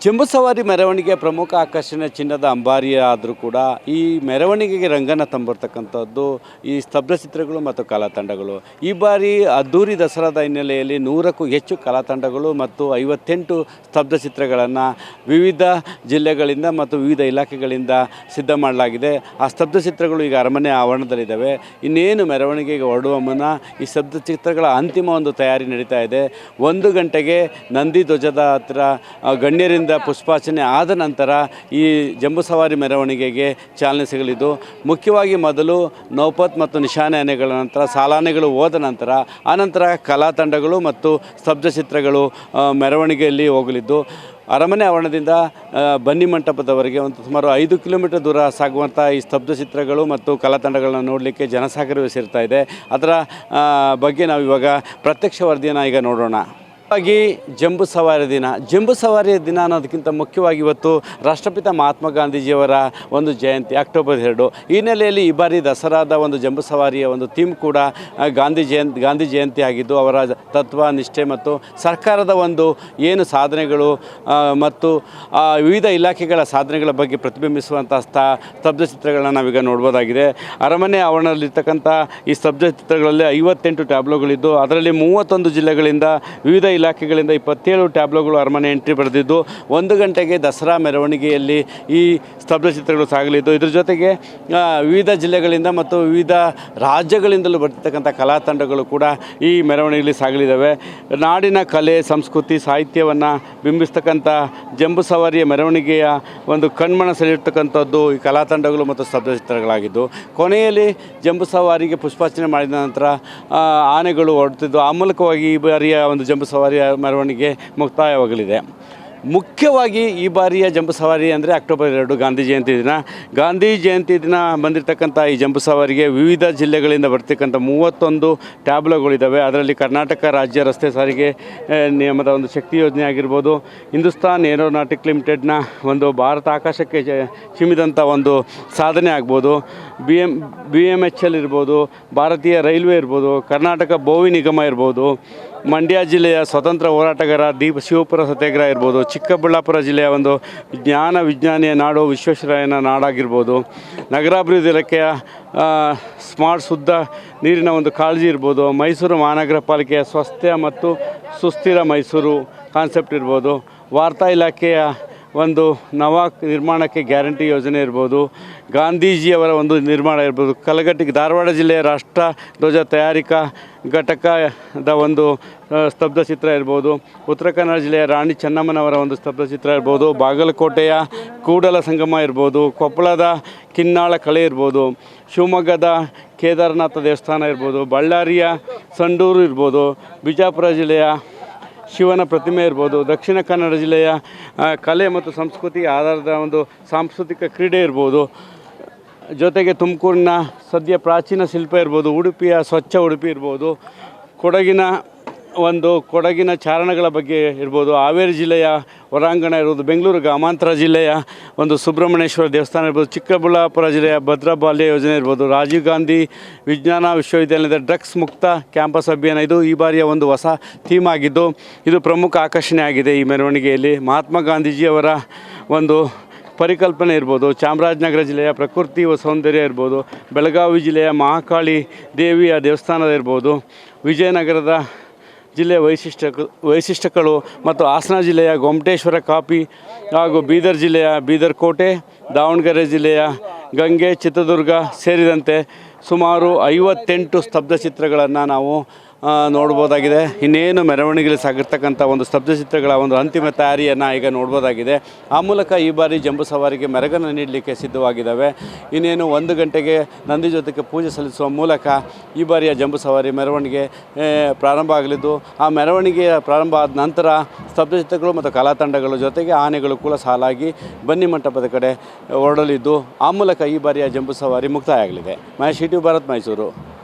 ಜಂಬೂ ಸವಾರಿ ಮೆರವಣಿಗೆ ಪ್ರಮುಖ ಆಕರ್ಷಣೆ ಚಿನ್ನದ ಅಂಬಾರಿ ಆದರೂ ಕೂಡ ಈ ಮೆರವಣಿಗೆಗೆ ರಂಗನ ತಂಬರ್ತಕ್ಕಂಥದ್ದು ಈ ಸ್ತಬ್ಧ ಚಿತ್ರಗಳು ಮತ್ತು ಕಲಾತಂಡಗಳು. ಈ ಬಾರಿ ಅದ್ದೂರಿ ದಸರಾದ ಹಿನ್ನೆಲೆಯಲ್ಲಿ ನೂರಕ್ಕೂ ಹೆಚ್ಚು ಕಲಾತಂಡಗಳು ಮತ್ತು ಐವತ್ತೆಂಟು ಸ್ತಬ್ಧ ಚಿತ್ರಗಳನ್ನು ವಿವಿಧ ಜಿಲ್ಲೆಗಳಿಂದ ಮತ್ತು ವಿವಿಧ ಇಲಾಖೆಗಳಿಂದ ಸಿದ್ಧ ಮಾಡಲಾಗಿದೆ. ಆ ಸ್ತಬ್ಧ ಚಿತ್ರಗಳು ಈಗ ಅರಮನೆ ಆವರಣದಲ್ಲಿದ್ದಾವೆ. ಇನ್ನೇನು ಮೆರವಣಿಗೆಗೆ ಹೊರಡುವ ಮುನ್ನ ಈ ಸ್ತಬ್ಧ ಚಿತ್ರಗಳ ಅಂತಿಮ ಒಂದು ತಯಾರಿ ನಡೀತಾ ಇದೆ. ಒಂದು ಗಂಟೆಗೆ ನಂದಿ ಧ್ವಜದ ಹತ್ರ ಆ, ಗಣ್ಯರಿಂದ ಪುಷ್ಪಾರ್ಚನೆ ಆದ ನಂತರ ಈ ಜಂಬೂ ಸವಾರಿ ಮೆರವಣಿಗೆಗೆ ಚಾಲನೆ ಸಿಗಲಿದ್ದು, ಮುಖ್ಯವಾಗಿ ಮೊದಲು ನೌಪತ್ ಮತ್ತು ನಿಶಾನೆ ಆನೆಗಳ ನಂತರ, ಸಾಲಾನೆಗಳು ಹೋದ ನಂತರ ಆನಂತರ ಕಲಾ ತಂಡಗಳು ಮತ್ತು ಸ್ತಬ್ಧ ಚಿತ್ರಗಳು ಮೆರವಣಿಗೆಯಲ್ಲಿ ಹೋಗಲಿದ್ದು, ಅರಮನೆ ಆವರಣದಿಂದ ಬನ್ನಿ ಮಂಟಪದವರೆಗೆ ಒಂದು ಸುಮಾರು ಐದು ಕಿಲೋಮೀಟರ್ ದೂರ ಸಾಗುವಂಥ ಈ ಸ್ತಬ್ಧ ಚಿತ್ರಗಳು ಮತ್ತು ಕಲಾತಂಡಗಳನ್ನು ನೋಡಲಿಕ್ಕೆ ಜನಸಾಗರವೇ ಸೇರ್ತಾ ಇದೆ. ಅದರ ಬಗ್ಗೆ ನಾವು ಇವಾಗ ಪ್ರತ್ಯಕ್ಷ ವರದಿಯನ್ನು ಈಗ ನೋಡೋಣ. ಹಾಗಾಗಿ ಜಂಬೂ ಸವಾರಿ ದಿನ. ಜಂಬೂ ಸವಾರಿಯ ದಿನ ಅನ್ನೋದಕ್ಕಿಂತ ಮುಖ್ಯವಾಗಿ ಇವತ್ತು ರಾಷ್ಟ್ರಪಿತ ಮಹಾತ್ಮ ಗಾಂಧೀಜಿಯವರ ಒಂದು ಜಯಂತಿ, ಅಕ್ಟೋಬರ್ ಎರಡು. ಈ ನೆಲೆಯಲ್ಲಿ ಈ ಬಾರಿ ದಸರಾದ ಒಂದು ಜಂಬೂ ಸವಾರಿಯ ಒಂದು ಥೀಮ್ ಕೂಡ ಗಾಂಧಿ ಜಯಂತಿ ಗಾಂಧಿ ಜಯಂತಿ ಆಗಿದ್ದು, ಅವರ ತತ್ವ, ನಿಷ್ಠೆ ಮತ್ತು ಸರ್ಕಾರದ ಒಂದು ಏನು ಸಾಧನೆಗಳು ಮತ್ತು ವಿವಿಧ ಇಲಾಖೆಗಳ ಸಾಧನೆಗಳ ಬಗ್ಗೆ ಪ್ರತಿಬಿಂಬಿಸುವಂಥ ಸ್ಥ, ಸ್ತಬ್ಧ ಚಿತ್ರಗಳನ್ನ ನಾವೀಗ ನೋಡ್ಬೋದಾಗಿದೆ. ಅರಮನೆ ಆವರಣದಲ್ಲಿರ್ತಕ್ಕಂಥ ಈ ಸ್ತಬ್ಧ ಚಿತ್ರಗಳಲ್ಲಿ ಐವತ್ತೆಂಟು ಟ್ಯಾಬ್ಲೋಗಳಿದ್ದು, ಅದರಲ್ಲಿ ಮೂವತ್ತೊಂದು ಜಿಲ್ಲೆಗಳಿಂದ ವಿವಿಧ ಇಲಾಖೆಗಳಿಂದ ಇಪ್ಪತ್ತೇಳು ಟ್ಯಾಬ್ಲೋಗಳು ಅರಮನೆ ಎಂಟ್ರಿ ಬರೆದಿದ್ದು ಒಂದು ಗಂಟೆಗೆ ದಸರಾ ಮೆರವಣಿಗೆಯಲ್ಲಿ ಈ ಸ್ತಬ್ಧ ಚಿತ್ರಗಳು ಸಾಗಲಿದ್ದು. ಇದರ ಜೊತೆಗೆ ವಿವಿಧ ಜಿಲ್ಲೆಗಳಿಂದ ಮತ್ತು ವಿವಿಧ ರಾಜ್ಯಗಳಿಂದಲೂ ಬರ್ತಿರ್ತಕ್ಕಂಥ ಕಲಾ ತಂಡಗಳು ಕೂಡ ಈ ಮೆರವಣಿಗೆಯಲ್ಲಿ ಸಾಗಲಿದ್ದಾವೆ. ನಾಡಿನ ಕಲೆ, ಸಂಸ್ಕೃತಿ, ಸಾಹಿತ್ಯವನ್ನು ಬಿಂಬಿಸ್ತಕ್ಕಂಥ ಜಂಬು ಸವಾರಿಯ ಮೆರವಣಿಗೆಯ ಒಂದು ಕಣ್ಮಣ ಸೆಳೆಯಿರ್ತಕ್ಕಂಥದ್ದು ಈ ಕಲಾ ತಂಡಗಳು ಮತ್ತು ಸ್ತಬ್ಧ ಚಿತ್ರಗಳಾಗಿದ್ದು. ಕೊನೆಯಲ್ಲಿ ಜಂಬು ಸವಾರಿಗೆ ಪುಷ್ಪಾರ್ಚನೆ ಮಾಡಿದ ನಂತರ ಆನೆಗಳು ಹೊರಡ್ತಿದ್ದು. ಆ ಮೂಲಕವಾಗಿ ಈ ಬಾರಿಯ ಒಂದು ಜಂಬೂ ಸವಾರಿಯ ಮೆರವಣಿಗೆ ಮುಕ್ತಾಯವಾಗಲಿದೆ. ಮುಖ್ಯವಾಗಿ ಈ ಬಾರಿಯ ಜಂಬೂ ಸವಾರಿ ಅಂದರೆ ಅಕ್ಟೋಬರ್ ಎರಡು ಗಾಂಧಿ ಜಯಂತಿ ದಿನ. ಗಾಂಧಿ ಜಯಂತಿ ದಿನ ಬಂದಿರತಕ್ಕಂಥ ಈ ಜಂಬೂ ಸವಾರಿಗೆ ವಿವಿಧ ಜಿಲ್ಲೆಗಳಿಂದ ಬರ್ತಕ್ಕಂಥ ಮೂವತ್ತೊಂದು ಟ್ಯಾಬ್ಲೋಗಳಿದ್ದಾವೆ ಅದರಲ್ಲಿ ಕರ್ನಾಟಕ ರಾಜ್ಯ ರಸ್ತೆ ಸಾರಿಗೆ ನಿಯಮದ ಒಂದು ಶಕ್ತಿ ಯೋಜನೆ ಆಗಿರ್ಬೋದು. ಹಿಂದೂಸ್ತಾನ್ ಏರೋನಾಟಿಕ್ ಲಿಮಿಟೆಡ್ನ ಒಂದು ಭಾರತ ಆಕಾಶಕ್ಕೆ ಚಿಮ್ಮಿದಂಥ ಒಂದು ಸಾಧನೆ ಆಗ್ಬೋದು. B M B M H L ಇರ್ಬೋದು, ಭಾರತೀಯ ರೈಲ್ವೆ ಇರ್ಬೋದು, ಕರ್ನಾಟಕ ಬೋವಿ ನಿಗಮ ಇರ್ಬೋದು. ಮಂಡ್ಯ ಜಿಲ್ಲೆಯ ಸ್ವತಂತ್ರ ಹೋರಾಟಗಾರ ದೀಪ ಶಿವಪುರ ಸತ್ಯಾಗ್ರಹ ಇರ್ಬೋದು, ಚಿಕ್ಕಬಳ್ಳಾಪುರ ಜಿಲ್ಲೆಯ ಒಂದು ಜ್ಞಾನ ವಿಜ್ಞಾನಿಯ ನಾಡು ವಿಶ್ವೇಶ್ವರಯ್ಯನ ನಾಡಾಗಿರ್ಬೋದು, ನಗರಾಭಿವೃದ್ಧಿ ಇಲಾಖೆಯ ಸ್ಮಾರ್ಟ್ ಶುದ್ಧ ನೀರಿನ ಒಂದು ಕಾಳಜಿ ಇರ್ಬೋದು, ಮೈಸೂರು ಮಹಾನಗರ ಪಾಲಿಕೆಯ ಸ್ವಸ್ಥ್ಯ ಮತ್ತು ಸುಸ್ಥಿರ ಮೈಸೂರು ಕಾನ್ಸೆಪ್ಟ್ ಇರ್ಬೋದು, ವಾರ್ತಾ ಇಲಾಖೆಯ ಒಂದು ನವ ನಿರ್ಮಾಣಕ್ಕೆ ಗ್ಯಾರಂಟಿ ಯೋಜನೆ ಇರ್ಬೋದು, ಗಾಂಧೀಜಿಯವರ ಒಂದು ನಿರ್ಮಾಣ ಇರ್ಬೋದು ಕಲಘಟ್ಟಿಗೆ ಧಾರವಾಡ ಜಿಲ್ಲೆಯ ರಾಷ್ಟ್ರ ಧ್ವಜ ತಯಾರಿಕಾ ಘಟಕದ ಒಂದು ಸ್ತಬ್ಧ ಚಿತ್ರ ಇರ್ಬೋದು, ಉತ್ತರ ಕನ್ನಡ ಜಿಲ್ಲೆಯ ರಾಣಿ ಚೆನ್ನಮ್ಮನವರ ಒಂದು ಸ್ತಬ್ಧ ಚಿತ್ರ ಇರ್ಬೋದು, ಬಾಗಲಕೋಟೆಯ ಕೂಡಲ ಸಂಗಮ ಇರ್ಬೋದು, ಕೊಪ್ಪಳದ ಕಿನ್ನಾಳ ಕಳೆ ಇರ್ಬೋದು, ಶಿವಮೊಗ್ಗದ ಕೇದಾರನಾಥ ದೇವಸ್ಥಾನ ಇರ್ಬೋದು, ಬಳ್ಳಾರಿಯ ಸಂಡೂರು ಇರ್ಬೋದು, ಬಿಜಾಪುರ ಜಿಲ್ಲೆಯ ಶಿವನ ಪ್ರತಿಮೆ ಇರ್ಬೋದು, ದಕ್ಷಿಣ ಕನ್ನಡ ಜಿಲ್ಲೆಯ ಕಲೆ ಮತ್ತು ಸಂಸ್ಕೃತಿ ಆಧಾರದ ಒಂದು ಸಾಂಸ್ಕೃತಿಕ ಕ್ರೀಡೆ ಇರ್ಬೋದು. ಜೊತೆಗೆ ತುಮಕೂರಿನ ಸದ್ಯ ಪ್ರಾಚೀನ ಶಿಲ್ಪ ಇರ್ಬೋದು, ಉಡುಪಿಯ ಸ್ವಚ್ಛ ಉಡುಪಿ ಇರ್ಬೋದು. ಕೊಡಗಿನ ಒಂದು ಕೊಡಗಿನ ಚಾರಣಗಳ ಬಗ್ಗೆ ಇರ್ಬೋದು ಹಾವೇರಿ ಜಿಲ್ಲೆಯ ಹೊರಾಂಗಣ ಇರ್ಬೋದು ಬೆಂಗಳೂರು ಗ್ರಾಮಾಂತರ ಜಿಲ್ಲೆಯ ಒಂದು ಸುಬ್ರಹ್ಮಣ್ಯೇಶ್ವರ ದೇವಸ್ಥಾನ ಇರ್ಬೋದು, ಚಿಕ್ಕಬಳ್ಳಾಪುರ ಜಿಲ್ಲೆಯ ಭದ್ರಾ ಬಾಲ್ಯ ಯೋಜನೆ ಇರ್ಬೋದು. ರಾಜೀವ್ ಗಾಂಧಿ ವಿಜ್ಞಾನ ವಿಶ್ವವಿದ್ಯಾಲಯದ ಡ್ರಗ್ಸ್ ಮುಕ್ತ ಕ್ಯಾಂಪಸ್ ಅಭಿಯಾನ ಇದು ಈ ಬಾರಿಯ ಒಂದು ಹೊಸ ಥೀಮ್ ಆಗಿದ್ದು, ಇದು ಪ್ರಮುಖ ಆಕರ್ಷಣೆ ಆಗಿದೆ ಈ ಮೆರವಣಿಗೆಯಲ್ಲಿ. ಮಹಾತ್ಮ ಗಾಂಧೀಜಿಯವರ ಒಂದು ಪರಿಕಲ್ಪನೆ ಇರ್ಬೋದು. ಚಾಮರಾಜನಗರ ಜಿಲ್ಲೆಯ ಪ್ರಕೃತಿ ಸೌಂದರ್ಯ ಇರ್ಬೋದು. ಬೆಳಗಾವಿ ಜಿಲ್ಲೆಯ ಮಹಾಕಾಳಿ ದೇವಿಯ ದೇವಸ್ಥಾನದ ಇರ್ಬೋದು. ವಿಜಯನಗರದ ಜಿಲ್ಲೆಯ ವೈಶಿಷ್ಟ್ಯ ವೈಶಿಷ್ಟ್ಯಗಳು ಮತ್ತು ಹಾಸನ ಜಿಲ್ಲೆಯ ಗೊಮಟೇಶ್ವರ ಕಾಪಿ ಹಾಗೂ ಬೀದರ್ ಜಿಲ್ಲೆಯ ಬೀದರ್ ಕೋಟೆ ದಾವಣಗೆರೆ ಜಿಲ್ಲೆಯ ಗಂಗೆ, ಚಿತ್ರದುರ್ಗ ಸೇರಿದಂತೆ ಸುಮಾರು ಐವತ್ತೆಂಟು ಸ್ತಬ್ಧ ಚಿತ್ರಗಳನ್ನು ನಾವು ನೋಡ್ಬೋದಾಗಿದೆ. ಇನ್ನೇನು ಮೆರವಣಿಗೆಯಲ್ಲಿ ಸಾಗಿರ್ತಕ್ಕಂಥ ಒಂದು ಸ್ತಬ್ಧ ಚಿತ್ರಗಳ ಒಂದು ಅಂತಿಮ ತಯಾರಿಯನ್ನು ಈಗ ನೋಡ್ಬೋದಾಗಿದೆ. ಆ ಮೂಲಕ ಈ ಬಾರಿ ಜಂಬೂ ಸವಾರಿಗೆ ಮೆರಗನ್ನು ನೀಡಲಿಕ್ಕೆ ಸಿದ್ಧವಾಗಿದ್ದಾವೆ. ಇನ್ನೇನು ಒಂದು ಗಂಟೆಗೆ ನಂದಿ ಜೊತೆಗೆ ಪೂಜೆ ಸಲ್ಲಿಸುವ ಮೂಲಕ ಈ ಬಾರಿಯ ಜಂಬೂ ಸವಾರಿ ಮೆರವಣಿಗೆ ಪ್ರಾರಂಭ ಆಗಲಿದ್ದು, ಆ ಮೆರವಣಿಗೆಯ ಪ್ರಾರಂಭ ಆದ ನಂತರ ಸ್ತಬ್ಧ ಚಿತ್ರಗಳು ಮತ್ತು ಕಲಾತಂಡಗಳ ಜೊತೆಗೆ ಆನೆಗಳು ಕೂಡ ಸಾಲಾಗಿ ಬನ್ನಿ ಮಂಟಪದ ಕಡೆ ಹೊರಡಲಿದ್ದು, ಆ ಮೂಲಕ ಈ ಬಾರಿಯ ಜಂಬೂ ಸವಾರಿ ಮುಕ್ತಾಯ ಆಗಲಿದೆ. ಮಹೇಶ್, ಟಿ ಭಾರತ್ ಮೈಸೂರು.